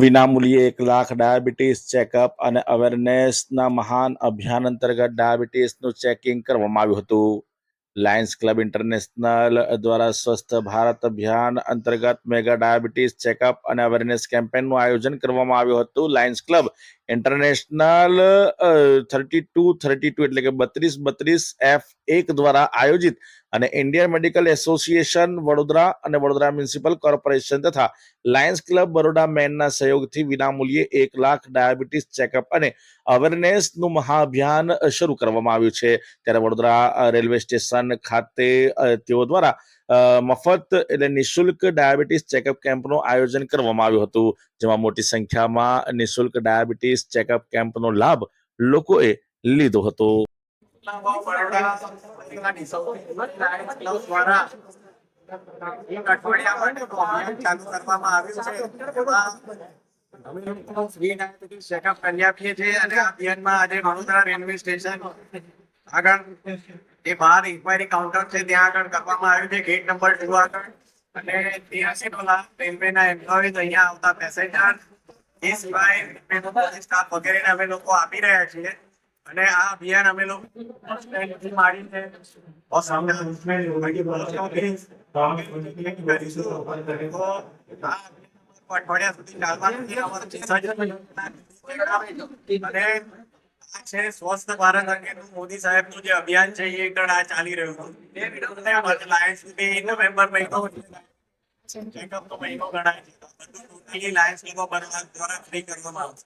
વિનામૂલ્યે એક lakh diabetes checkup અને અવેરનેસના મહાન અભિયાન અંતર્ગત ડાયાબિટીસનું ચેકિંગ કરવામાં આવ્યું હતું. લાયન્સ ક્લબ ઇન્ટરનેશનલ દ્વારા સ્વસ્થ ભારત અભિયાન અંતર્ગત મેગા ડાયાબિટીસ ચેકઅપ અને અવેરનેસ કેમ્પેનનું આયોજન કરવામાં આવ્યું હતું. Lions club international thirty two thirty two એટલે કે બત્રીસ બત્રીસ એફ એક દ્વારા આયોજિત અને ઇન્ડિયન મેડિકલ એસોસિએશન વડોદરા અને વડોદરા મ્યુનિસિપલ કોર્પોરેશન તથા લાયન્સ ક્લબ બરોડા મેનના સહયોગથી વિનામૂલ્યે એક લાખ ડાયાબિટીસ ચેકઅપ અને અવેરનેસનું મહાઅભિયાન શરૂ કરવામાં આવ્યું છે. ત્યારે વડોદરા રેલવે સ્ટેશન ખાતે તેઓ દ્વારા મફત એટલે નિઃશુલ્ક ડાયાબિટીસ ચેકઅપ કેમ્પનું આયોજન કરવામાં આવ્યું હતું, જેમાં મોટી સંખ્યામાં નિઃશુલ્ક ડાયાબિટીસ ચેકઅપ કેમ્પનો લાભ લોકોએ લીધો હતો. અમે ચેકઅપ કરી આપીએ છીએ અને અભિયાનમાં આજે વડોદરા રેલવે સ્ટેશન આગળ જે બહાર ઇન્ક્વાયરી કાઉન્ટર છે ત્યાં આગળ કરવામાં આવ્યું છે ગેટ નંબર ટુ આગળ અને ત્યાંસી ડોલા રેલવેના એમ્પ્લોઈઝ અહીંયા આવતા પેસેન્જર એ સિવાય રેલવેનો સ્ટાફ વગેરેને અમે લોકો આપી રહ્યા છીએ અને આ અભિયાન અમે લોકો સ્ટેન્ડથી માંડીને બસ અમે બાકી બસો ત્રીસ કરીશું. તો આ અઠવાડિયા સુધી ચાલવાનું છે. અમારું જે સજ્જન અને આ છે સ્વસ્થ ભારત અંગેનું મોદી સાહેબનું જે અભિયાન છે, એ હેઠળ આ ચાલી રહ્યું છે લાયન્સ નવેમ્બર મહિનો ચેકઅપનો મહિનો ગણાય છે લાયન્સ લોકો દ્વારા ફ્રી કરવામાં આવશે.